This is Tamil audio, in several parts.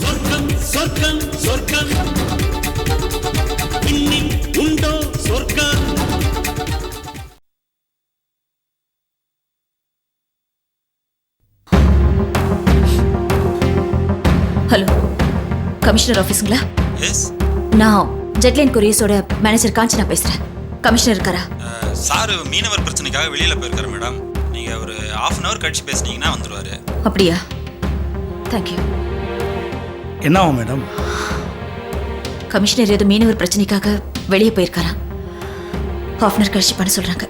சொர்க்கம் சொர்க்கம் சொர்க்கம். இன்னி உண்டோ சொர்க்கம்? Hello commissioner ஆஃபீஸுங்களா? எஸ் நான் ஜெட்லைன் கொரியர்ஸோட மேனேஜர் காஞ்சனா பேசுறேன். கமிஷனர் இருக்காரா? சாரு மீனவர் பிரச்சனைக்காக வெளியில போயிருக்காரு மேடம். நீங்க ஒரு ஹாஃப் அன் அவர் கழிச்சு பேசுனீங்கன்னா வந்துருவாரு. அப்படியா? தேங்க்யூ என்னவா மேடம்? கமிஷனர் ஏதோ மீனவர் பிரச்சனைக்காக வெளியே போயிருக்காரா? ஹாஃப் அன் கழிச்சு பண்ண சொல்றாங்க.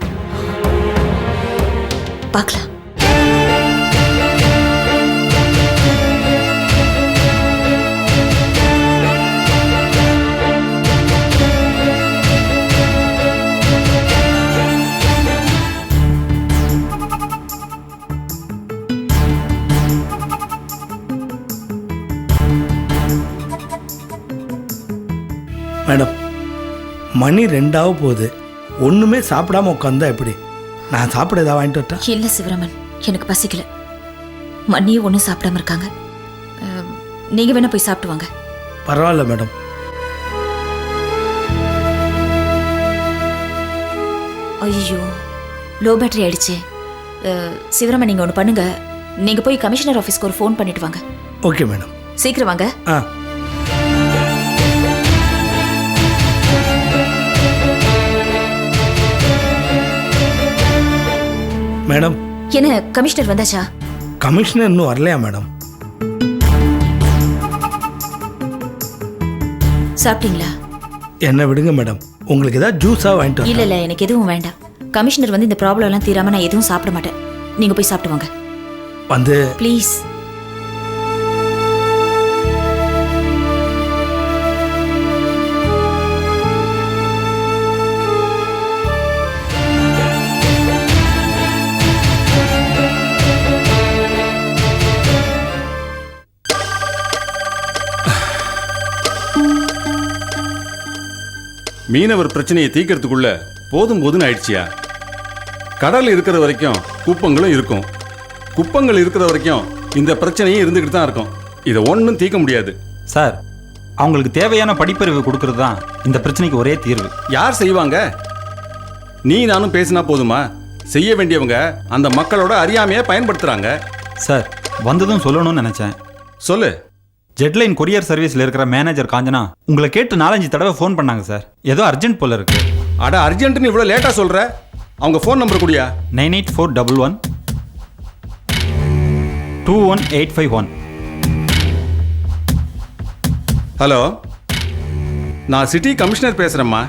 பார்க்கலாம். மேடம் மணி ரெண்டாக போகுது. ஒன்றுமே சாப்பிடாம உட்காந்தா எப்படி? நான் சாப்பிட ஏதாவது வாங்கிட்டு வரட்டா? இல்ல சிவராமன். எனக்கு பசிக்கல. மண்ணியும் ஒன்றும் சாப்பிடாம இருக்காங்க. அஹ், நீங்க வேணா போய் சாப்பிட்டு வாங்க. பரவாயில்ல மேடம். ஐயோ லோ பேட்டரி ஆயிடுச்சு. சிவராமன் நீங்க ஒன்று பண்ணுங்க. நீங்க போய் கமிஷனர் ஆஃபீஸ்க்கு ஒரு ஃபோன் பண்ணிட்டு வாங்க. Okay madam. சீக்கிரம் வாங்க. ஆ. மேடம். என்ன கமிஷனர் வந்தாச்சா? கமிஷனர் இன்னும் வரலையா மேடம்? சாப்பிட்டீங்களா? என்ன விடுங்க மேடம். உங்களுக்கு ஏதாவது ஜூஸாக வாங்கிட்டு இல்ல? இல்ல எனக்கு எதுவும் வேண்டாம். கமிஷனர் வந்து இந்த ப்ராப்ளம் எல்லாம் தீராம நான் எதுவும் சாப்பிட மாட்டேன். நீங்க போய் சாப்பிட்டு வாங்க. வந்து ப்ளீஸ் மீனவர் பிரச்சனையை தீர்க்கறதுக்குள்ள போதும் போதும்னு ஆயிடுச்சியா? கடல் இருக்கிற வரைக்கும் குப்பங்களும் இருக்கும். குப்பங்கள் இருக்கிற வரைக்கும் இந்த பிரச்சனையும் இருந்துக்கிட்டு தான் இருக்கும். இதை ஒன்றும் தீர்க்க முடியாது. சார் அவங்களுக்கு தேவையான படிப்பறிவு கொடுக்கறது தான் இந்த பிரச்சனைக்கு ஒரே தீர்வு. யார் செய்வாங்க? நீ நானும் பேசினா போதுமா? செய்ய வேண்டியவங்க அந்த மக்களோட அறியாமையை பயன்படுத்துறாங்க. சார் வந்ததும் சொல்லணும்னு நினைச்சேன். சொல்லு. ஜெட்லைன் கொரியர் சர்வீஸ்ல இருக்கிற மேனேஜர் காஞ்சனா உங்களை கேட்டு நாலஞ்சு தடவை ஃபோன் பண்ணாங்க சார். ஏதோ அர்ஜென்ட் போல இருக்கு. அட அர்ஜென்ட்னு இவ்வளோ லேட்டாக சொல்ற? அவங்க ஃபோன் நம்பர் குடியா? Nine eight four double one two one eight five one. Hello? நான் சிட்டி கமிஷனர் பேசுகிறேம்மா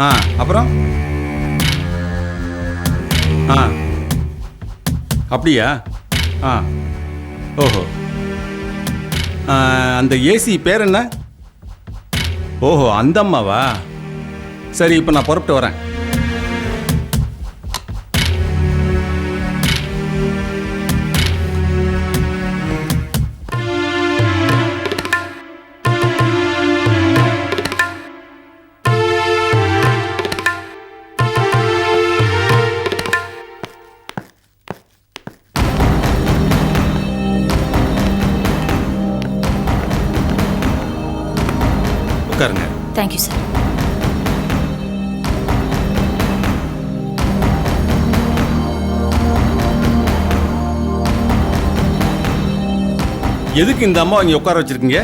ஆ அப்புறம்? ஆ. அப்படியா? ஆ. ஓஹோ. அந்த ஏசி பேர் என்ன? ஓஹோ அந்த அம்மாவா? சரி இப்போ நான் புறப்பட்டு வரேன். தேங்க்யூ சார் எதுக்கு இந்த அம்மா இங்கே உட்கார வச்சிருக்கீங்க?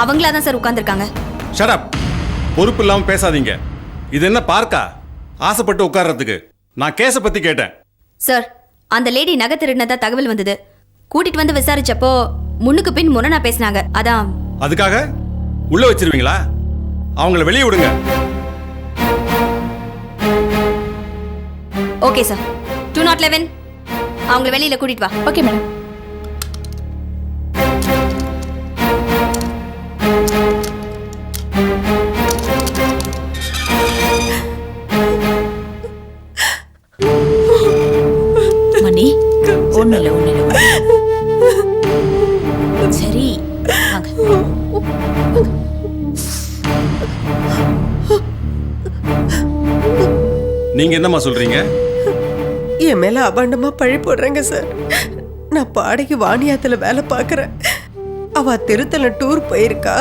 அவங்களா தான் சார் உட்காந்துருக்காங்க ஷடப் பொறுப்பு இல்லாமல் பேசாதீங்க. இது என்ன பார்க்கா? ஆசைப்பட்டு உட்கார்றதுக்கு. நான் கேஸை பற்றி கேட்டேன். சார் அந்த லேடி நகை திருடினதா தகவல் வந்தது. கூட்டிட்டு வந்து விசாரிச்சப்போ முன்னுக்கு பின் முரணா பேசினாங்க. அதான். அதுக்காக? உள்ள வச்சிருவீங்களா? அவங்கள வெளியே விடுங்க. Okay sir two not eleven அவங்கள வெளியில கூட்டிட்டு வா. ஓகே மேடம் மணி நீங்க என்னம்மா சொல்றீங்க? என் மேல அபாண்டமா பழி போடுறேங்க சார் நான் பாடைக்கு வாணியாத்துல வேலை பார்க்கறேன். அவ திருத்தல டூர் போயிருக்கா.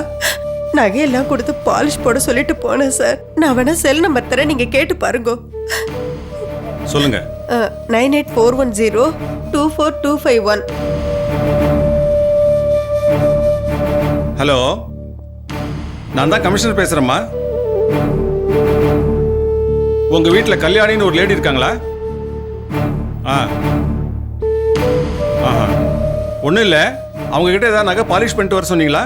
நகையெல்லாம் கொடுத்து பாலிஷ் போட சொல்லிட்டு போனேன் சார் நான் வேணா செல் நம்பர் தரேன் நீங்க கேட்டு பாருங்க. சொல்லுங்க. Nine eight four one zero two four two five one hello நான் தான் கமிஷனர் பேசுறேம்மா. உங்க வீட்டில் கல்யாணின்னு ஒரு லேடி இருக்காங்களா? ஆ. ஆஹா. ஒன்றும் இல்லை. அவங்க கிட்ட ஏதாவது நகை பாலிஷ் பண்ணிட்டு வர சொன்னீங்களா?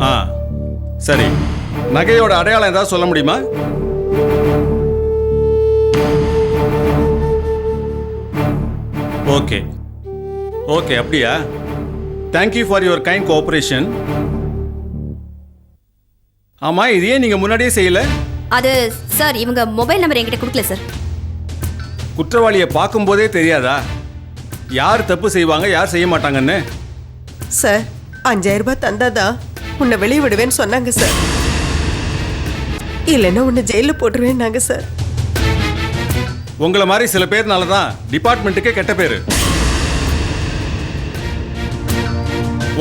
ஆ. சரி. நகையோட அடையாளம் ஏதாவது சொல்ல முடியுமா? ஓகே. ஓகே அப்படியா? Thank you for your kind cooperation ஆமா இது ஏன் நீங்க முன்னாடியே செய்யல? அது சார் இவங்க மொபைல் நம்பர் என்கிட்ட கொடுக்கல சார். குற்றவாளியை பார்க்கும்போதே தெரியாதா? யார் தப்பு செய்வாங்க யார் செய்ய மாட்டாங்கன்னு? சார் அஞ்சாயிரம் ரூபாய் தந்தாதான் உன்னை வெளியே விடுவேன்னு சொன்னாங்க சார். இல்லைன்னா உன்னை ஜெயிலில் போட்டுருவேன்னாங்க சார். உங்களை மாதிரி சில பேர்னால தான் டிபார்ட்மெண்ட்டுக்கே கெட்ட பேரு.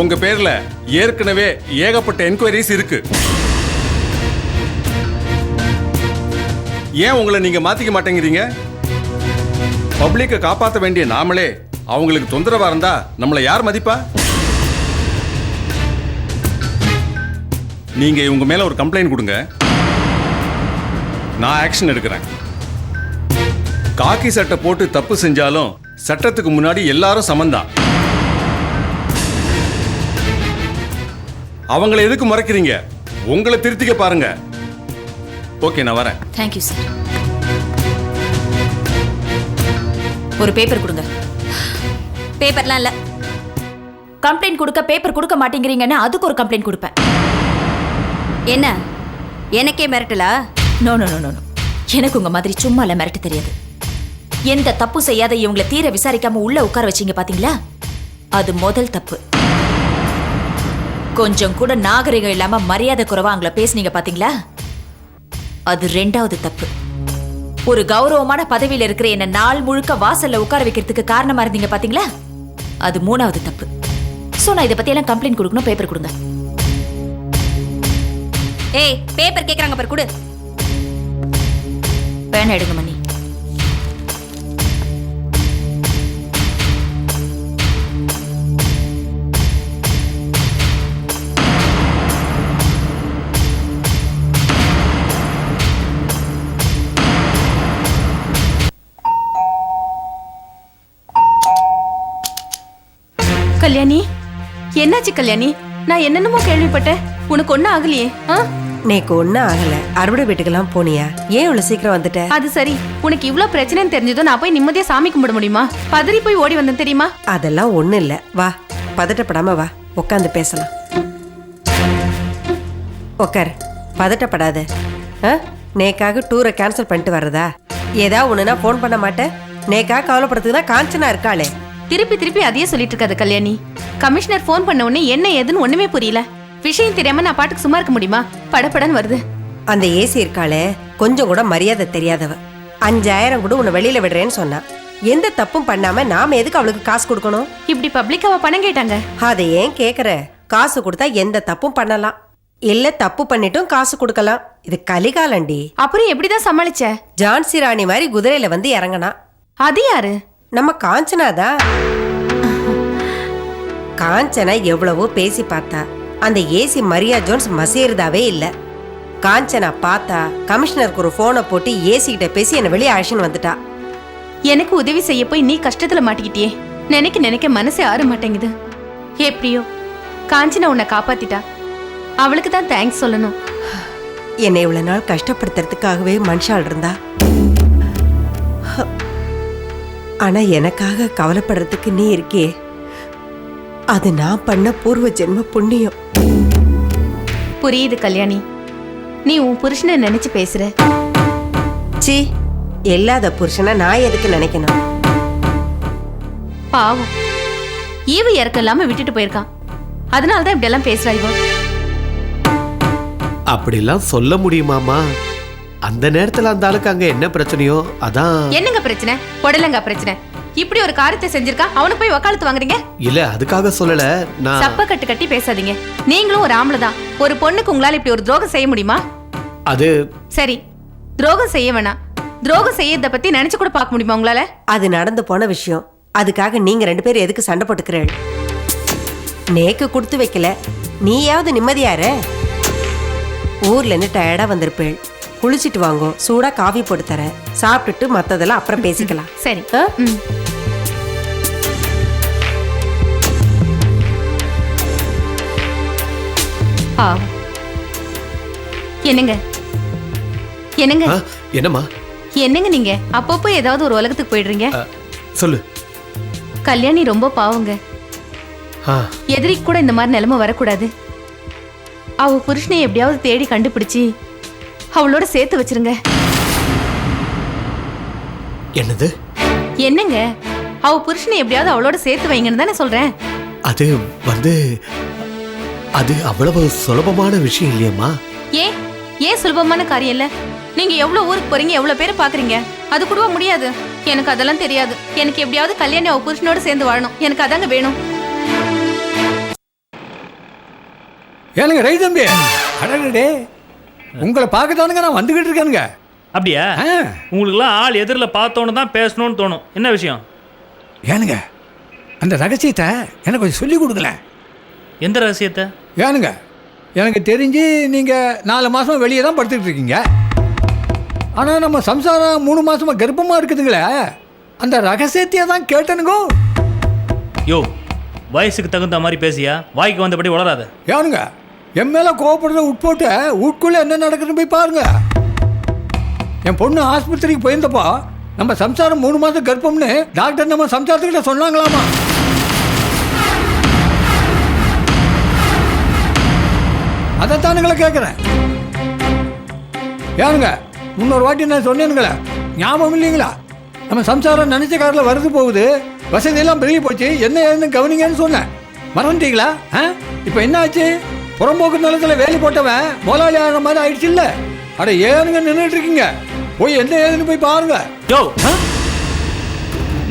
உங்க பேர்ல ஏற்கனவே ஏகப்பட்ட என்கொயரிஸ் இருக்கு. ஏன் உங்களை நீங்க மாத்திக்க மாட்டேங்கிறீங்க? பப்ளிக்கை காப்பாற்ற வேண்டிய நாமளே அவங்களுக்கு தொந்தரவா இருந்தா நம்மளை யார் மதிப்பா? நீங்க இவங்க மேல ஒரு கம்ப்ளைண்ட் கொடுங்க. நான் ஆக்ஷன் எடுக்கிறேன். காக்கி சட்டை போட்டு தப்பு செஞ்சாலும் சட்டத்துக்கு முன்னாடி எல்லாரும் சமந்தான். அவங்கள எதுக்கு மறைக்கிறீங்க? உங்களை திருத்திக்க பாருங்க. ஓகே நான் வரேன். தேங்க்யூ சார் ஒரு பேப்பர் கொடுங்க. பேப்பர்லாம் இல்லை. கம்ப்ளைண்ட் கொடுக்க பேப்பர் கொடுக்க மாட்டேங்கிறீங்கன்னு அதுக்கு ஒரு கம்ப்ளைண்ட் கொடுப்பேன். என்ன? எனக்கே மிரட்டலா? நோ நோ நோ நோ எனக்கு உங்க மாதிரி சும்மா இல்லை மிரட்ட தெரியாது. எந்த தப்பு செய்யாத இவங்களை தீர விசாரிக்காம உள்ள உட்கார வச்சீங்க பாத்தீங்களா? அது முதல் தப்பு. கொஞ்சம் கூட நாகரிகம் இல்லாம மரியாதை குறைவா அவங்கள பேசுனீங்க பாத்தீங்களா? அது ரெண்டாவது தப்பு. ஒரு கௌரவமான பதவியில் இருக்கிற என்ன நாள் முழுக்க வாசல்ல உட்கார வைக்கிறதுக்கு காரணமா இருந்தீங்க பாத்தீங்களா? அது மூணாவது தப்பு. சோ நான் இதை பத்தி எல்லாம் கம்ப்ளைண்ட் கொடுக்கணும் பேப்பர் கொடுங்க. ஏய் பேப்பர் கேக்குறாங்க பாரு கொடு. பேனா எடுங்க மணி. கல்யாணி? என்னாச்சு கல்யாணி? நான் என்னென்னமோ கேள்விப்பட்டேன். உனக்கு ஒன்றும் ஆகலையே ஆ? நேக்கு ஒன்றும் ஆகலை. அறுவடை வீட்டுக்கெல்லாம் போனியா? ஏன் இவ்வளோ சீக்கிரம் வந்துட்ட? அது சரி. உனக்கு இவ்ளோ பிரச்சனைன்னு தெரிஞ்சதும் நான் போய் நிம்மதியா சாமி கும்பிட முடியுமா? பதறி போய் ஓடி வந்தேன் தெரியுமா? அதெல்லாம் ஒன்றும் இல்லை. வா பதட்டப்படாம வா. உட்காந்து பேசலாம். உக்கார். பதட்டப்படாத. ஆ? நேக்காக டூரை கேன்சல் பண்ணிட்டு வர்றதா? ஏதா ஒன்றுனா ஃபோன் பண்ண மாட்டேன். நேக்காக கவலைப்படுறதுக்கு தான் காஞ்சனா இருக்காளே. திருப்பி திருப்பி அதையே சொல்லிட்டு இருக்காது கல்யாணி. கமிஷனர் ஃபோன் பண்ண உடனே என்ன ஏதுன்னு ஒண்ணுமே புரியல. விஷயம் தெரியாம நான் பாட்டுக்கு சும்மா இருக்க முடியுமா? படபடன்னு வருது. அந்த ஏசி இருக்காளே கொஞ்சம் கூட மரியாதை தெரியாதவ. அஞ்சாயிரம் கூட உன்னை வெளியில விடுறேன்னு சொன்னா. எந்த தப்பும் பண்ணாம நாம எதுக்கு அவளுக்கு காசு கொடுக்கணும்? இப்படி பப்ளிக்காவா பணம் கேட்டாங்க? அதை ஏன் கேக்குற? காசு கொடுத்தா எந்த தப்பும் பண்ணலாம். இல்ல தப்பு பண்ணிட்டும் காசு கொடுக்கலாம். இது கலிகாலண்டி. அப்புறம் எப்படிதான் சமாளிச்ச? ஜான்சி ராணி மாதிரி குதிரையில வந்து இறங்கினா. அது யாரு? நம்ம காஞ்சனாதா? காஞ்சனா எவ்வளவோ பேசி பார்த்தா அந்த ஏசி மரியா ஜோன்ஸ் மசேருதாவே இல்ல. காஞ்சனா பார்த்தா கமிஷனருக்கு ஒரு போனை போட்டு ஏசி கிட்ட பேசி என்னை வெளியே அழைச்சின்னு வந்துட்டா. எனக்கு உதவி செய்ய போய் நீ கஷ்டத்துல மாட்டிக்கிட்டியே. நினைக்க நினைக்க மனசே ஆற மாட்டேங்குது. எப்படியோ காஞ்சனா உன்னை காப்பாத்திட்டா. அவளுக்கு தான் தேங்க்ஸ் சொல்லணும். என்னை இவ்வளவு நாள் கஷ்டப்படுத்துறதுக்காகவே மனுஷாள் இருந்தா? ஆனா எனக்காக கவலைப்படுறதுக்கு நீ இருக்கியே அது நான் பண்ண பூர்வ ஜென்ம புண்ணியம். புரியுது கல்யாணி. நீ உன் புருஷனை நினைச்சு பேசுற. சி இல்லாத புருஷனை நான் எதுக்கு நினைக்கணும்? பாவம். ஈவு இறக்கம் இல்லாம விட்டுட்டு போயிருக்கான். அதனால தான் இப்படி எல்லாம் பேசுறா இவ அப்படிலாம் சொல்ல முடியுமாமா அந்த நேரத்துல அந்த ஆளுக்கு அங்க என்ன பிரச்சனையோ அதான். என்னங்க பிரச்சனை? உடலங்க பிரச்சனை. இப்படி ஒரு காரியத்தை செஞ்சிருக்கா? அவனை போய் வக்காலத்து வாங்குறீங்க? இல்ல அதுக்காக சொல்லல. நான் சப்ப கட்டு கட்டி பேசாதீங்க. நீங்களும் ஒரு ஆம்பளை தான். ஒரு பொண்ணுக்கு உங்களால இப்படி ஒரு துரோகம் செய்ய முடியுமா? அது சரி. துரோகம் செய்ய வேணாம். துரோகம் செய்யறத பத்தி நினைச்சு கூட பார்க்க முடியுமா உங்களால? அது நடந்து போன விஷயம். அதுக்காக நீங்க ரெண்டு பேரும் எதுக்கு சண்டை போட்டுக்கிறேள் நேக்கு கொடுத்து வைக்கல. நீயாவது நிம்மதியார ஊர்ல இருந்து டயர்டா வந்திருப்பேள். குளிச்சிட்டு வாங்கோ. சூடா காஃபி போட்டு தரேன். சாப்பிட்டுட்டு மத்ததெல்லாம் அப்புறம் பேசிக்கலாம். சரி. ஆ? ம். பாவம். என்னங்க? என்னங்க? ஆ, என்னம்மா? என்னங்க நீங்க? அப்பப்போ ஏதாவது ஒரு உலகத்துக்கு போயிடுறீங்க? சொல்லு. கல்யாணி ரொம்ப பாவங்க. ஆ. எதிரிக்கு கூட இந்த மாதிரி நிலைமை வரக்கூடாது. அவ புருஷனை எப்படியாவது தேடி கண்டுபிடிச்சு அவளோட சேர்த்து வச்சிருங்க. என்னது? என்னங்க? அவ புருஷனை எப்படியாவது அவளோட சேர்த்து வைங்கன்னு தானே சொல்றேன். அது வந்து அது அவ்வளவு சுலபமான விஷயம் இல்லையம்மா. ஏன்? ஏன் சுலபமான காரியம் இல்ல? நீங்க எவ்வளவு ஊருக்கு போறீங்க எவ்வளவு பேரை பாக்குறீங்க? அது கூடவா முடியாது. எனக்கு அதெல்லாம் தெரியாது. எனக்கு எப்படியாவது கல்யாணி அவ புருஷனோட சேர்ந்து வாழணும். எனக்கு அதாங்க வேணும். ஏனுங்க ரை தம்பி. அடடே உங்களை பார்க்க தானுங்க நான் வந்துகிட்டு இருக்கேனுங்க. அப்படியா? உங்களுக்குலாம் ஆள் எதிரில் பார்த்தோன்னு தான் பேசணும்னு தோணும். என்ன விஷயம்? ஏனுங்க அந்த ரகசியத்தை எனக்கு கொஞ்சம் சொல்லி கொடுங்களேன் எந்த ரகசியத்தை? ஏனுங்க எனக்கு தெரிஞ்சு நீங்கள் நாலு மாதம் வெளியே தான் படுத்துக்கிட்டு இருக்கீங்க. ஆனால் நம்ம சம்சாரம் மூணு மாசமா கர்ப்பமாக இருக்குதுங்களே. அந்த ரகசியத்தையே தான் கேட்டனுங்கோ. யோ வயசுக்கு தகுந்த மாதிரி பேசியா? வாய்க்கு வந்தபடி வளராத. ஏனுங்க என் மேலே கோவப்படுறத உட்போட்டு வீட்டுக்குள்ளே என்ன நடக்குதுன்னு போய் பாருங்கள் என் பொண்ணு ஆஸ்பத்திரிக்கு போயிருந்தப்போ நம்ம சம்சாரம் மூணு மாதம் கர்ப்பம்னு டாக்டர் நம்ம சம்சாரத்துக்கிட்ட சொன்னாங்களாமா? அதைத்தானுங்களை கேட்குறேன் ஏனுங்க முன்னொரு வாட்டி நான் சொன்னேனுங்களே ஞாபகம் இல்லைங்களா? நம்ம சம்சாரம் நினைச்ச காரில் வருது போகுது வசதியெல்லாம் பெருகி போச்சு என்ன ஏதுன்னு கவனிங்கன்னு சொன்னேன். மறந்துட்டீங்களா? ஆ? இப்போ என்ன ஆச்சு? புறம்போக்கு நிலத்துல வேலி போட்டவன் முதலாளி ஆகிற மாதிரி ஆயிடுச்சு இல்ல அட ஏனுங்க நின்றுட்டு இருக்கீங்க போய் என்ன ஏதுன்னு போய் பாருங்க. யோ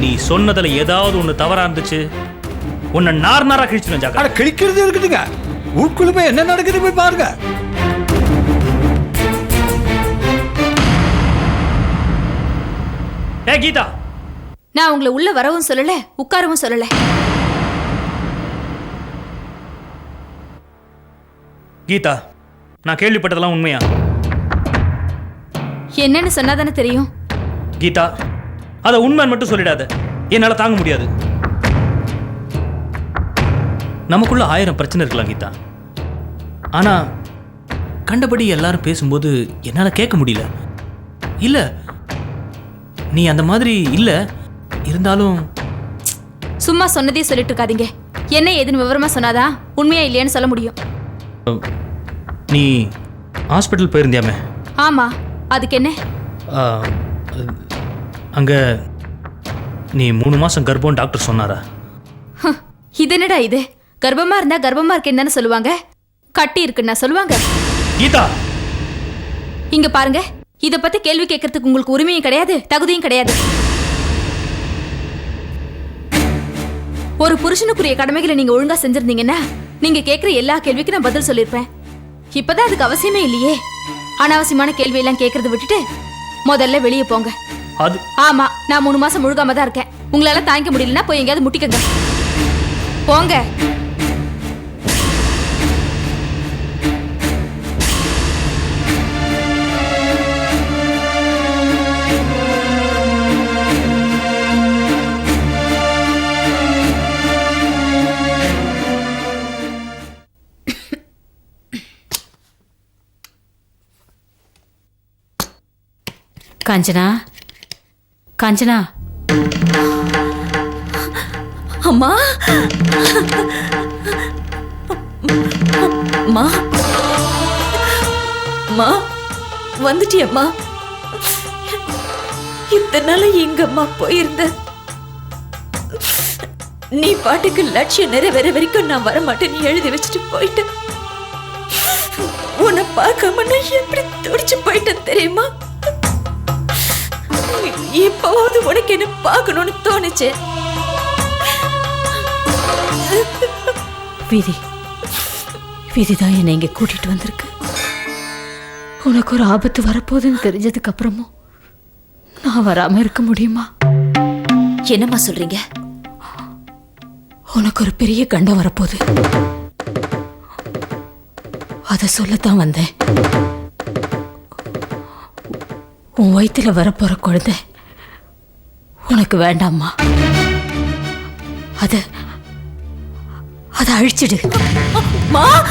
நீ சொன்னதுல ஏதாவது ஒன்று தவறா இருந்துச்சு? உன்னை நார் நாரா கிழிச்சிடும் ஜாக்கா. அட கிழிக்கிறது இருக்குதுங்க. வீட்டுக்குள்ள போய் என்ன நடக்குது போய் பாருங்க. ஏ கீதா. நான் உங்களை உள்ள வரவும் சொல்லல உட்காரவும் சொல்லல. கீதா நான் கேள்விப்பட்டதெல்லாம் உண்மையா? என்னன்னு சொன்னாதானே தெரியும்? கீதா அதை உண்மைன்னு மட்டும் சொல்லிடாத. என்னால் தாங்க முடியாது. நமக்குள்ள ஆயிரம் பிரச்சனை இருக்கலாம் கீதா. ஆனா கண்டபடி எல்லாரும் பேசும்போது என்னால் கேட்க முடியல. இல்ல நீ அந்த மாதிரி இல்ல. இருந்தாலும் சும்மா சொன்னதே சொல்லிட்டு இருக்காதீங்க. என்ன ஏதுன்னு விவரமா சொன்னாதான் உண்மையா இல்லையான்னு சொல்ல முடியும். நீ ஹாஸ்பிட்டல் போயிருந்தியாமே? ஆமா. அதுக்கு என்ன? அங்க நீ மூணு மாசம் கர்ப்பம் டாக்டர் சொன்னாரா? இது என்னடா இது? கர்ப்பமா இருந்தா கர்ப்பமா இருக்கேன்னு தானே சொல்லுவாங்க? கட்டி இருக்குன்னா சொல்லுவாங்க? கீதா! இங்க பாருங்க. இத பத்தி கேள்வி கேட்கறதுக்கு உங்களுக்கு உரிமையும் கிடையாது தகுதியும் கிடையாது. ஒரு புருஷனுக்குரிய கடமைகளை நீங்க ஒழுங்கா செஞ்சிருந்தீங்கன்னா நீங்க கேக்குற எல்லா கேள்விக்கும் நான் பதில் சொல்லிருப்பேன். இப்பதான் அதுக்கு அவசியமே இல்லையே. அனாவசியமான கேள்வி எல்லாம் கேக்குறத விட்டுட்டு முதல்ல வெளியே போங்க. அது ஆமா நான் மூணு மாசம் முழுகாம தான் இருக்கேன். உங்களால தாங்கிக்க முடியலன்னா போய் எங்கேயாவது முட்டிக்கங்க. போங்க. காஞ்சனா? காஞ்சனா? அம்மா? அம்மா? அம்மா? வந்துட்டியம்மா. இத்தனை நாள் எங்கம்மா போயிருந்த? நீ பாட்டுக்கு லட்சியம் நிறைவேற வரைக்கும் நான் வர மாட்டேன்னு எழுதி வச்சுட்டு போயிட்டேன் உன்னை பார்க்காம நான் எப்படி துடிச்சு போயிட்டேன் தெரியுமா? இப்போவாவது உனக்கு என்ன பார்க்கணும்னு தோணுச்சு? விதி விதிதான் என்னை இங்க கூட்டிட்டு வந்திருக்கு. உனக்கு ஒரு ஆபத்து வரப்போகுதுன்னு தெரிஞ்சதுக்கு அப்புறமும் நான் வராம இருக்க முடியுமா? என்னம்மா சொல்றீங்க? உனக்கு ஒரு பெரிய கண்டம் வரப்போகுது. அதை சொல்லத்தான் வந்தேன். உன் வயிற்றில் வரப்போகிற குழந்தை உனக்கு வேண்டாம்மா. அது அதை அழிச்சிடு. மா!